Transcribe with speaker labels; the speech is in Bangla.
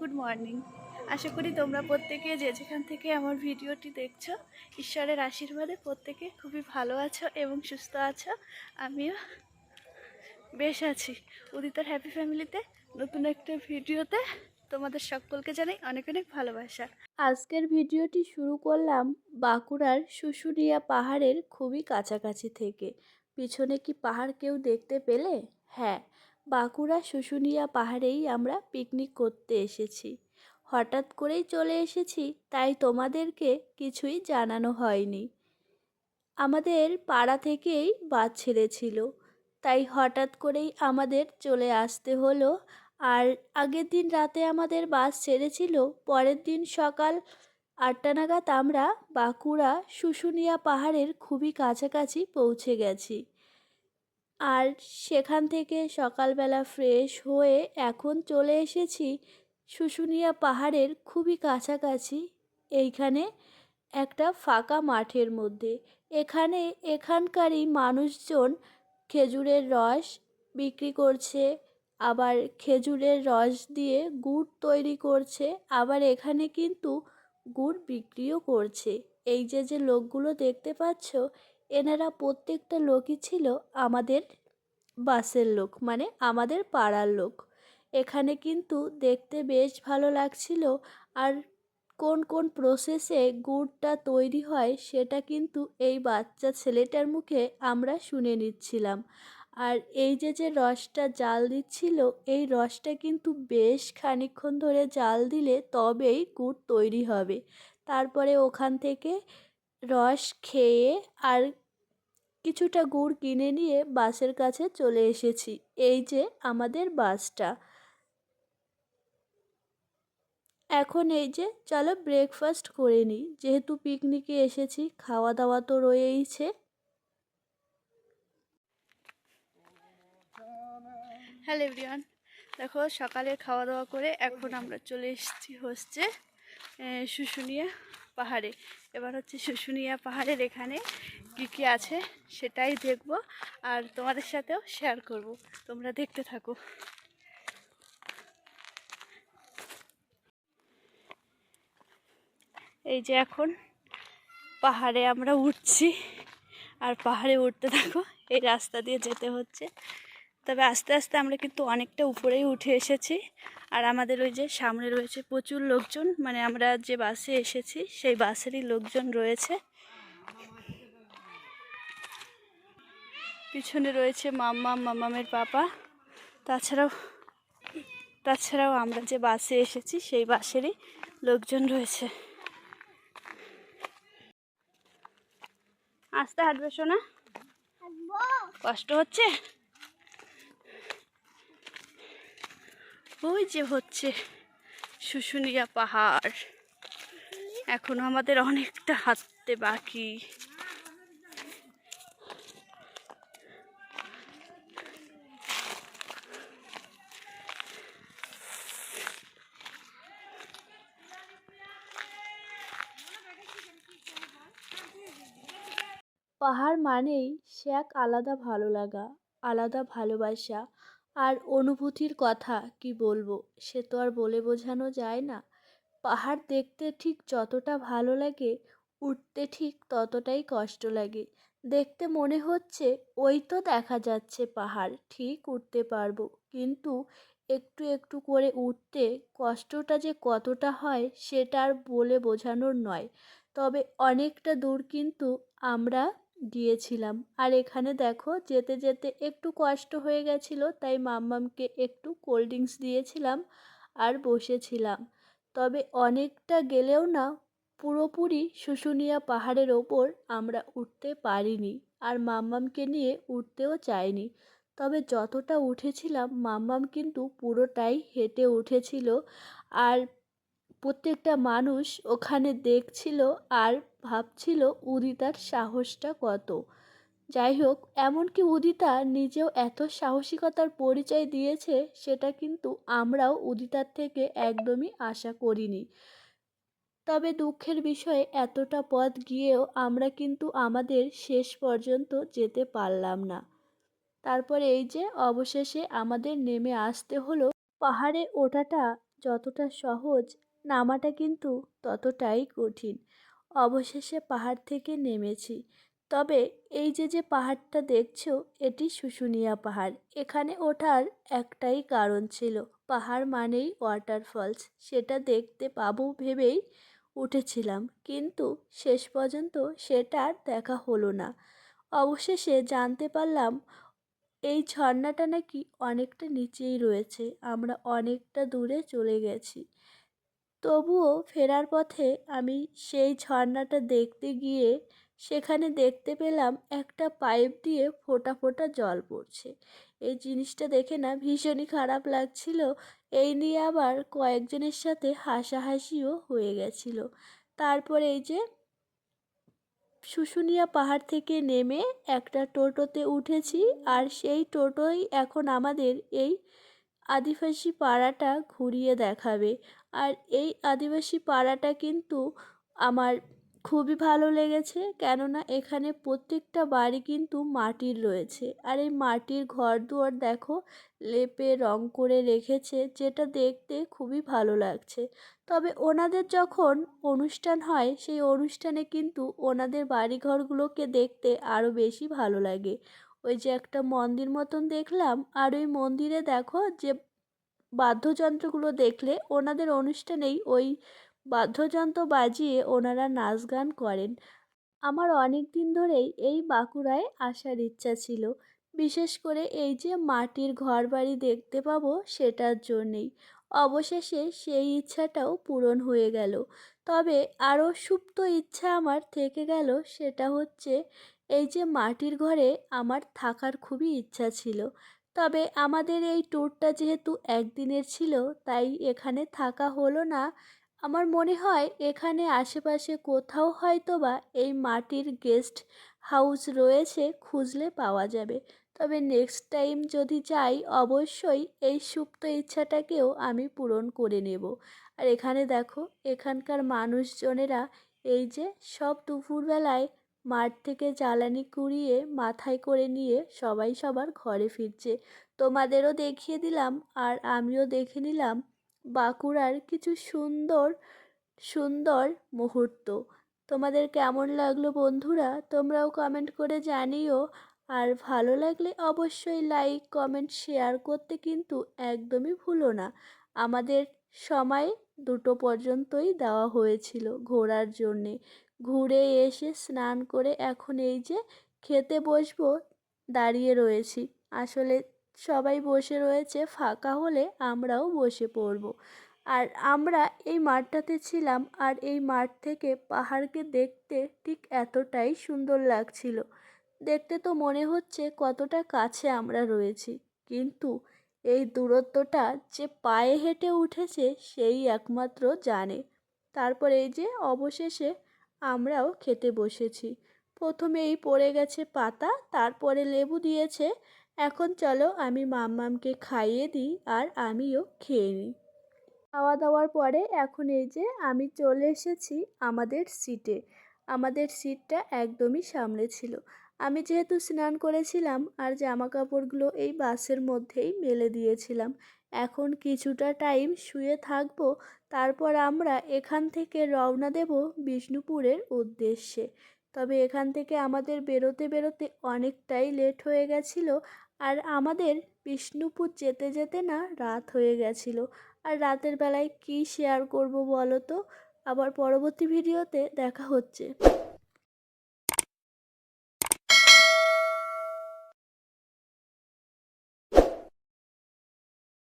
Speaker 1: গুড মর্নিং আশা করি তোমরা প্রত্যেকে যে যেখান থেকে আমার ভিডিওটি দেখছ, ঈশ্বরের আশীর্বাদে প্রত্যেকে খুবই ভালো আছো এবং সুস্থ আছো। আমিও বেশ আছি। উদিতার হ্যাপি ফ্যামিলিতে নতুন একটা ভিডিওতে তোমাদের সকলকে জানাই অনেক অনেক ভালোবাসা। আজকের ভিডিওটি শুরু করলাম বাঁকুড়ার শুশুনিয়া পাহাড়ের খুবই কাছাকাছি থেকে। পিছনে কি পাহাড় কেউ দেখতে পেলে? হ্যাঁ বাঁকুড়া শুশুনিয়া পাহাড়েই আমরা পিকনিক করতে এসেছি। হঠাৎ করেই চলে এসেছি, তাই তোমাদেরকে কিছুই জানানো হয়নি। আমাদের পাড়া থেকেই বাস ছেড়েছিল, তাই হঠাৎ করেই আমাদের চলে আসতে হলো। আর আগের দিন রাতে আমাদের বাস ছেড়েছিল, পরের দিন সকাল আটটা নাগাদ আমরা বাঁকুড়া শুশুনিয়া পাহাড়ের খুবই কাছাকাছি পৌঁছে গেছি। আর সেখান থেকে সকালবেলা ফ্রেশ হয়ে এখন চলে এসেছি শুশুনিয়া পাহাড়ের খুবই কাছাকাছি। এইখানে একটা ফাঁকা মাঠের মধ্যে। এখানে এখানকারই মানুষজন খেজুরের রস বিক্রি করছে, আবার খেজুরের রস দিয়ে গুড় তৈরি করছে, আবার এখানে কিন্তু গুড় বিক্রিও করছে। এই যে যে লোকগুলো দেখতে পাচ্ছ এনারা প্রত্যেকটা লোকই ছিল আমাদের বাসের লোক মানে আমাদের পাড়ার লোক। এখানে কিন্তু দেখতে বেশ ভালো লাগছিল আর কোন কোন প্রসেসে গুড়টা তৈরি হয় সেটা কিন্তু এই বাচ্চা ছেলেটার মুখে আমরা শুনে নিচ্ছিলাম। আর এই যে যে রসটা জাল দিচ্ছিল, এই রসটা কিন্তু বেশ খানিকক্ষণ ধরে জাল দিলে তবেই গুড় তৈরি হবে। তারপরে ওখান থেকে রস খেয়ে আর কিছুটা গুড় কিনে নিয়ে বাসের কাছে চলে এসেছি। এই যে আমাদের বাসটা। এখন এই যে, চলো ব্রেকফাস্ট করে নিই। যেহেতু পিকনিকে এসেছি খাওয়া দাওয়া তো রয়েইছে। হ্যালো এভরিওয়ান দেখো সকালে খাওয়া দাওয়া করে এখন আমরা চলে এসেছি হচ্ছে শুশুনিয়া। পাহাড়ে। এবার হচ্ছে শুশুনিয়া পাহাড়ের এখানে কী কী আছে সেটাই দেখব আর তোমাদের সাথেও শেয়ার করব। তোমরা দেখতে থাকো। এই যে এখন পাহাড়ে আমরা উঠছি। আর পাহাড়ে উঠতে থাকো, এই রাস্তা দিয়ে যেতে হচ্ছে। তবে আস্তে আস্তে আমরা কিন্তু অনেকটা উপরেই উঠে এসেছি। আর আমাদের ওই যে সামনে রয়েছে প্রচুর লোকজন মানে আমরা যে বাসে এসেছি সেই বাসেরই লোকজন রয়েছে। পিছনে রয়েছে মাম্মা মামামের পাপা। তাছাড়াও তাছাড়াও আমরা যে বাসে এসেছি সেই বাসেরই লোকজন রয়েছে। আস্তে হাঁটবে শোনা কষ্ট হচ্ছে? ওই যে হচ্ছে শুশুনিয়া পাহাড়। এখনও আমাদের অনেকটা হাঁটতে বাকি। পাহাড় মানেই সে এক আলাদা ভালো লাগা, আলাদা ভালোবাসা আর অনুভূতির কথা কি বলব? সে তো আর বলে বোঝানো যায় না। পাহাড় দেখতে ঠিক যতটা ভালো লাগে উঠতে ঠিক ততটাই কষ্ট লাগে। দেখতে মনে হচ্ছে ওই তো দেখা যাচ্ছে পাহাড়, ঠিক উঠতে পারব। কিন্তু একটু একটু করে উঠতে কষ্টটা যে কতটা হয় সেটা আর বলে বোঝানোর নয়। তবে অনেকটা দূর কিন্তু আমরা গিয়েছিলাম আর এখানে দেখো, যেতে যেতে একটু কষ্ট হয়ে গেছিল, তাই মাম্মামকে একটু কোল্ড ড্রিঙ্কস দিয়েছিলাম আর বসেছিলাম। তবে অনেকটা গেলেও না, পুরোপুরি শুশুনিয়া পাহাড়ের ওপর আমরা উঠতে পারিনি আর মাম্মামকে নিয়ে উঠতেও চাইনি। তবে যতটা উঠেছিলাম, মাম্মাম কিন্তু পুরোটাই হেঁটে উঠেছিল। আর প্রত্যেকটা মানুষ ওখানে দেখছিল আর ভাবছিল উদিতার সাহসটা কত। যাই হোক এমনকি উদিতা নিজেও এত সাহসিকতার পরিচয় দিয়েছে, সেটা কিন্তু আমরাও উদিতার থেকে একদমই আশা করিনি। তবে দুঃখের বিষয়ে এতটা পথ গিয়েও আমরা কিন্তু আমাদের শেষ পর্যন্ত যেতে পারলাম না। তারপরে এই যে অবশেষে আমাদের নেমে আসতে হলো, পাহাড়ে ওঠাটা যতটা সহজ নামাটা কিন্তু ততটাই কঠিন। অবশেষে পাহাড় থেকে নেমেছি। তবে এই যে যে পাহাড়টা দেখছ, এটি শুশুনিয়া পাহাড়। এখানে ওঠার একটাই কারণ ছিল, পাহাড় মানেই ওয়াটারফলস সেটা দেখতে পাবো ভেবেই উঠেছিলাম, কিন্তু শেষ পর্যন্ত সেটা আর দেখা হলো না। অবশেষে জানতে পারলাম, এই ঝর্ণাটা নাকি অনেকটা নিচেই রয়েছে। আমরা অনেকটা দূরে চলে গেছি। তবুও ফেরার পথে আমি সেই ঝর্ণাটা দেখতে গিয়ে সেখানে দেখতে পেলাম একটা পাইপ দিয়ে ফোঁটা ফোঁটা জল পড়ছে। এই জিনিসটা দেখে না ভীষণই খারাপ লাগছিল। এই নিয়ে আবার কয়েকজনের সাথে হাসাহাসিও হয়ে গেছিল। তারপরে এই যে শুশুনিয়া পাহাড় থেকে নেমে একটা টোটোতে উঠেছি আর সেই টোটোই এখন আমাদের এই আদিবাসী পাড়াটা ঘুরিয়ে দেখাবে। আর এই আদিবাসী পাড়াটা কিন্তু আমার খুবই ভালো লেগেছে। কেননা এখানে প্রত্যেকটা বাড়ি কিন্তু মাটির রয়েছে। আর এই মাটির ঘর দুয়ার দেখো, লেপে রং করে রেখেছে, যেটা দেখতে খুবই ভালো লাগছে। তবে ওনাদের যখন অনুষ্ঠান হয়, সেই অনুষ্ঠানে কিন্তু ওনাদের বাড়িঘরগুলোকে দেখতে আরও বেশি ভালো লাগে। ওই যে একটা মন্দির মতন দেখলাম, আর ওই মন্দিরে দেখো যে বাদ্যযন্ত্রগুলো দেখলে ওনাদের অনুষ্ঠানেই ওই বাদ্যযন্ত্র বাজিয়ে ওনারা নাচ গান করেন। আমার অনেক দিন ধরেই এই বাঁকুড়ায় আসার ইচ্ছা ছিল। বিশেষ করে এই যে মাটির ঘর বাড়ি দেখতে পাবো সেটার জন্যেই। অবশেষে সেই ইচ্ছাটাও পূরণ হয়ে গেল। তবে আরও সুপ্ত ইচ্ছা আমার থেকে গেল সেটা হচ্ছে এই যে মাটির ঘরে আমার থাকার খুবই ইচ্ছা ছিল। তবে আমাদের এই ট্যুরটা যেহেতু একদিনের ছিল, তাই এখানে থাকা হলো না। আমার মনে হয় এখানে আশেপাশে কোথাও হয়তো বা এই মাটির গেস্ট হাউস রয়েছে, খুঁজলে পাওয়া যাবে। তবে নেক্সট টাইম যদি যাই, অবশ্যই এই সুপ্ত ইচ্ছাটাকেও আমি পূরণ করে নেব। আর এখানে দেখো, এখানকার মানুষজনেরা এই যে সব দুপুরবেলায় মাঠ থেকে জ্বালানি কুড়িয়ে মাথায় করে নিয়ে সবাই সবার ঘরে ফিরছে। তোমাদেরও দেখিয়ে দিলাম আর আমিও দেখে নিলাম বাঁকুড়ার কিছু সুন্দর সুন্দর মুহূর্ত। তোমাদের কেমন লাগল বন্ধুরা? তোমরাও কমেন্ট করে জানিও। আর ভালো লাগলে অবশ্যই লাইক কমেন্ট শেয়ার করতে কিন্তু একদমই ভুলো না। আমাদের সময় দুটো পর্যন্তই দেওয়া হয়েছিল ঘোরার জন্যে। ঘুরে এসে স্নান করে এখন এই যে খেতে বসবো, দাঁড়িয়ে রয়েছি। আসলে সবাই বসে রয়েছে, ফাঁকা হলে আমরাও বসে পড়ব। আর আমরা এই মাঠটাতে ছিলাম আর এই মাঠ থেকে পাহাড়কে দেখতে ঠিক এতটাই সুন্দর লাগছিল। দেখতে তো মনে হচ্ছে কতটা কাছে আমরা রয়েছি, কিন্তু এই দূরত্বটা যে পায়ে হেঁটে উঠেছে সেই একমাত্র জানে। তারপর এই যে অবশেষে আমরাও খেতে বসেছি। প্রথমেই পড়ে গেছে পাতা, তারপরে লেবু দিয়েছে। এখন চলো আমি মাম্মামকে খাইয়ে দিই আর আমিও খেয়ে নিই। খাওয়া দাওয়ার পরে এখন এই যে আমি চলে এসেছি আমাদের সিটে। আমাদের সিটটা একদমই সামনে ছিল। আমি যেহেতু স্নান করেছিলাম আর জামা কাপড়গুলো এই বাসের মধ্যেই মেলে দিয়েছিলাম এখন কিছুটা টাইম শুয়ে থাকব, তারপর আমরা এখান থেকে রওনা দেব বিষ্ণুপুরের উদ্দেশ্যে। তবে এখান থেকে আমাদের বেরোতে বেরোতে অনেকটাই লেট হয়ে গেছিল আর আমাদের বিষ্ণুপুর যেতে যেতে না রাত হয়ে গেছিল। আর রাতের বেলায় কী শেয়ার করব বলো তো? আবার পরবর্তী ভিডিওতে দেখা হচ্ছে।